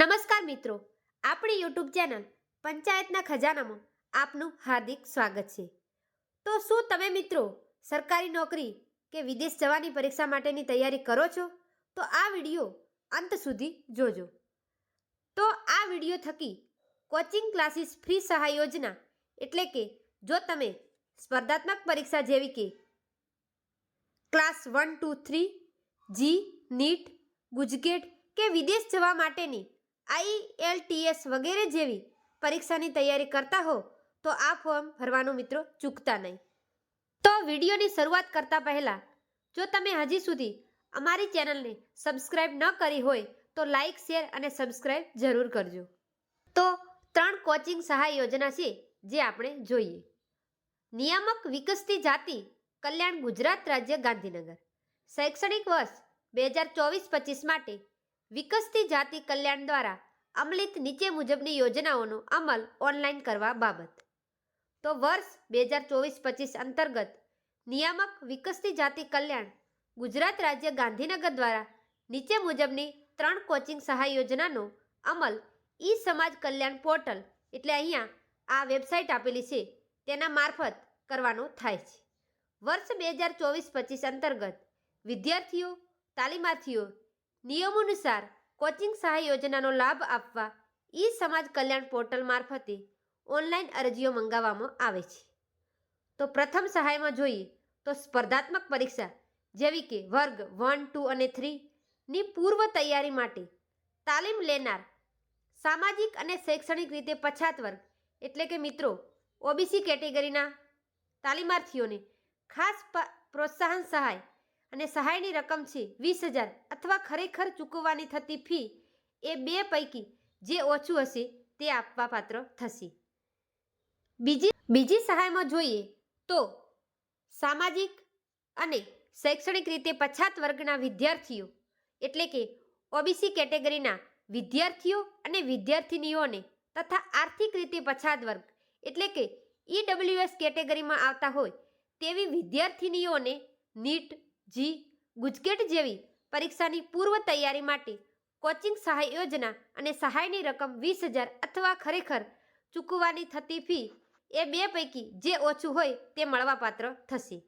નમસ્કાર મિત્રો, આપણી યુટ્યુબ ચેનલ પંચાયતના ખજાનામાં આપનું હાર્દિક સ્વાગત છે. તો શું તમે મિત્રો સરકારી નોકરી કે વિદેશ જવાની પરીક્ષા માટેની તૈયારી કરો છો? તો આ વીડિયો અંત સુધી જોજો. તો આ વીડિયો થકી કોચિંગ ક્લાસીસ ફ્રી સહાય યોજના એટલે કે જો તમે સ્પર્ધાત્મક પરીક્ષા જેવી કે class one, two, three, JEE, NEET ગુજગેટ કે વિદેશ જવા માટેની આઈએલટીએસ વગેરે જેવી પરીક્ષાની તૈયારી કરતા હો તો આ ફોર્મ ભરવાનું મિત્રો ચૂકતા નહીં. તો વિડીયોની શરૂઆત કરતા પહેલાં, જો તમે હજી સુધી અમારી ચેનલને સબસ્ક્રાઇબ ન કરી હોય તો લાઇક, શેર અને સબસ્ક્રાઇબ જરૂર કરજો. તો ત્રણ કોચિંગ સહાય યોજના છે જે આપણે જોઈએ. નિયામક વિકસતી જાતિ, કલ્યાણ ગુજરાત રાજ્ય, ગાંધીનગર. શૈક્ષણિક વર્ષ બે હજાર ચોવીસ પચીસ માટે વિકસતી જાતિ કલ્યાણ દ્વારા અમલિત નીચે મુજબની યોજનાઓનો અમલ ઓનલાઈન કરવા બાબત. તો વર્ષ બે હજાર ચોવીસ પચીસ અંતર્ગત નિયામક વિકસતી જાતિ કલ્યાણ ગુજરાત રાજ્ય ગાંધીનગર દ્વારા નીચે મુજબની ત્રણ કોચિંગ સહાય યોજનાનો અમલ ઈ સમાજ કલ્યાણ પોર્ટલ એટલે અહીંયા આ વેબસાઇટ આપેલી છે, તેના મારફત કરવાનો થાય છે. વર્ષ બે હજાર ચોવીસ પચીસ અંતર્ગત વિદ્યાર્થીઓ, તાલીમાર્થીઓ નિયમોનુસાર કોચિંગ સહાય યોજનાનો લાભ આપવા ઈ સમાજ કલ્યાણ પોર્ટલ મારફતે ઓનલાઈન અરજીઓ મંગાવવામાં આવે છે. તો પ્રથમ સહાયમાં જોઈએ તો સ્પર્ધાત્મક પરીક્ષા જેવી કે વર્ગ વન, ટુ અને થ્રીની પૂર્વ તૈયારી માટે તાલીમ લેનાર સામાજિક અને શૈક્ષણિક રીતે પછાત વર્ગ એટલે કે મિત્રો ઓબીસી કેટેગરીના તાલીમાર્થીઓને ખાસ પ્રોત્સાહન સહાય અને સહાયની રકમ છે વીસ હજાર અથવા ખરેખર ચૂકવવાની થતી ફી એ બે પૈકી જે ઓછું હશે તે આપવા પાત્ર થશે. બીજી બીજી સહાયમાં જોઈએ તો સામાજિક અને શૈક્ષણિક રીતે પછાત વર્ગના વિદ્યાર્થીઓ એટલે કે ઓબીસી કેટેગરીના વિદ્યાર્થીઓ અને વિદ્યાર્થિનીઓને તથા આર્થિક રીતે પછાત વર્ગ એટલે કે ઈડબ્લ્યુએસ કેટેગરીમાં આવતા હોય તેવી વિદ્યાર્થિનીઓને નીટ જી, ગુજકેટ જેવી પરીક્ષાની પૂર્વ તૈયારી માટે કોચિંગ સહાય યોજના અને સહાયની રકમ વીસ હજાર અથવા ખરેખર ચૂકવવાની થતી ફી એ બે પૈકી જે ઓછું હોય તે મળવાપાત્ર થશે.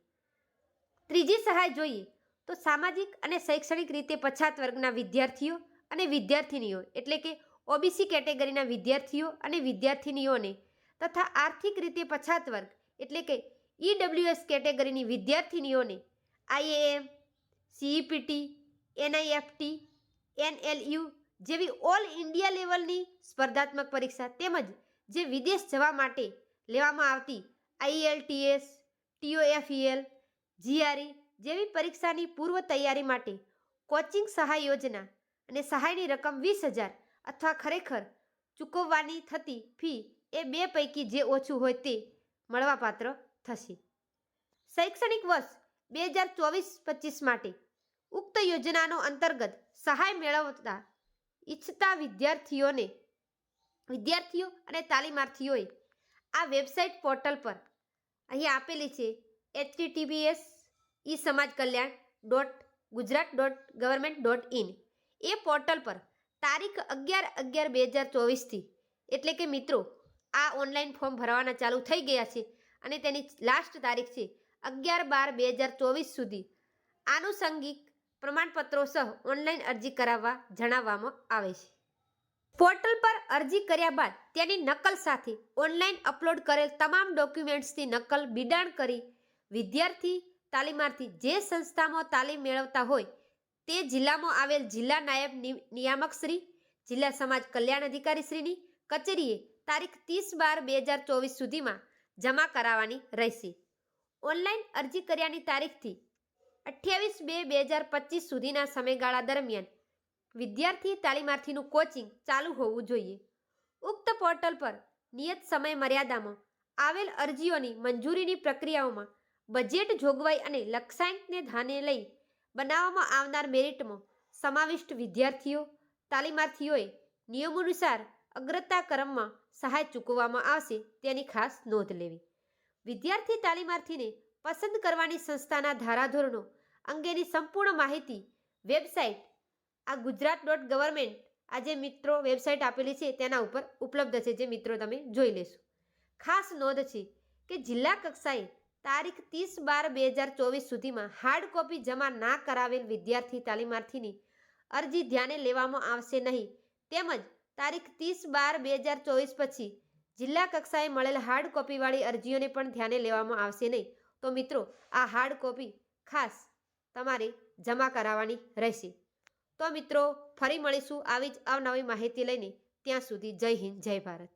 ત્રીજી સહાય જોઈએ તો સામાજિક અને શૈક્ષણિક રીતે પછાત વર્ગના વિદ્યાર્થીઓ અને વિદ્યાર્થિનીઓ, એટલે કે ઓબીસી કેટેગરીના વિદ્યાર્થીઓ અને વિદ્યાર્થિનીઓને, તથા આર્થિક રીતે પછાત વર્ગ, એટલે કે ઈડબ્લ્યુએસ કેટેગરીની વિદ્યાર્થિનીઓને આઈએએમ સીઈપીટી એનઆઈએફટી એનએલયુ જેવી ઓલ ઇન્ડિયા લેવલની સ્પર્ધાત્મક પરીક્ષા તેમજ જે વિદેશ જવા માટે લેવામાં આવતી આઈએલટીએસ ટીઓએફઈએલ જીઆરઈ જેવી પરીક્ષાની પૂર્વ તૈયારી માટે કોચિંગ સહાય યોજના અને સહાયની રકમ વીસ હજાર અથવા ખરેખર ચૂકવવાની થતી ફી એ બે પૈકી જે ઓછું હોય તે મળવાપાત્ર થશે. શૈક્ષણિક વર્ષ બે હજાર ચોવીસ પચીસ માટે ઉક્ત યોજનાનો અંતર્ગત સહાય મેળવતા ઈચ્છતા વિદ્યાર્થીઓને, વિદ્યાર્થીઓ અને તાલીમાર્થીઓએ આ વેબસાઇટ પોર્ટલ પર અહીં આપેલી છે HTTPS e Samaj Kalyan dot Gujarat dot government dot in. A portal પર તારીખ અગિયાર અગિયાર બે હજાર ચોવીસથી એટલે કે મિત્રો, આ ઓનલાઈન ફોર્મ ભરવાના ચાલુ થઈ ગયા છે અને તેની લાસ્ટ તારીખ છે અગિયાર બાર બે હજાર ચોવીસ સુધી આનુષંગિક પ્રમાણપત્રો સહ ઓનલાઈન અરજી કરાવવા જણાવવામાં આવે છે. પોર્ટલ પર અરજી કર્યા બાદ તેની નકલ સાથે ઓનલાઈન અપલોડ કરેલ તમામ ડોક્યુમેન્ટ્સની નકલ બિડાણ કરી વિદ્યાર્થી તાલીમાર્થી જે સંસ્થામાં તાલીમ મેળવતા હોય તે જિલ્લામાં આવેલ જિલ્લા નાયબ નિયામક શ્રી, જિલ્લા સમાજ કલ્યાણ અધિકારી શ્રીની કચેરીએ તારીખ ત્રીસ બાર બે હજાર ચોવીસ સુધીમાં જમા કરાવવાની રહેશે. ઓનલાઈન અરજી કર્યાની તારીખથી અઠ્યાવીસ બે બે હજાર પચીસ સુધીના સમયગાળા દરમિયાન વિદ્યાર્થી તાલીમાર્થીનું કોચિંગ ચાલુ હોવું જોઈએ. ઉક્ત પોર્ટલ પર નિયત સમય મર્યાદામાં આવેલ અરજીઓની મંજૂરીની પ્રક્રિયાઓમાં બજેટ જોગવાઈ અને લક્ષ્યાંકને ધ્યાને લઈ બનાવવામાં આવનાર મેરિટમાં સમાવિષ્ટ વિદ્યાર્થીઓ, તાલીમાર્થીઓએ નિયમોનુસાર અગ્રતા ક્રમમાં સહાય ચૂકવવામાં આવશે તેની ખાસ નોંધ લેવી. વિદ્યાર્થી તાલીમાર્થીને પસંદ કરવાની સંસ્થાના ધારાધોરણો અંગેની સંપૂર્ણ માહિતી વેબસાઇટ આ ગુજરાત ડોટ ગવર્મેન્ટ આ જે મિત્રો વેબસાઇટ આપેલી છે તેના ઉપર ઉપલબ્ધ છે, જે મિત્રો તમે જોઈ લેશો. ખાસ નોંધ છે કે જિલ્લા કક્ષાએ તારીખ ત્રીસ બાર બે હજાર ચોવીસ સુધીમાં હાર્ડ કોપી જમા ના કરાવેલ વિદ્યાર્થી તાલીમાર્થીની અરજી ધ્યાને લેવામાં આવશે નહીં. તેમજ તારીખ ત્રીસ બાર બે હજાર ચોવીસ પછી જિલ્લા કક્ષાએ મળેલ હાર્ડ કોપીવાળી અરજીઓને પણ ધ્યાને લેવામાં આવશે નહીં. તો મિત્રો, આ હાર્ડ કોપી ખાસ તમારે જમા કરાવવાની રહેશે. તો મિત્રો, ફરી મળીશું આવી જ અવનવી માહિતી લઈને. ત્યાં સુધી જય હિન્દ, જય ભારત.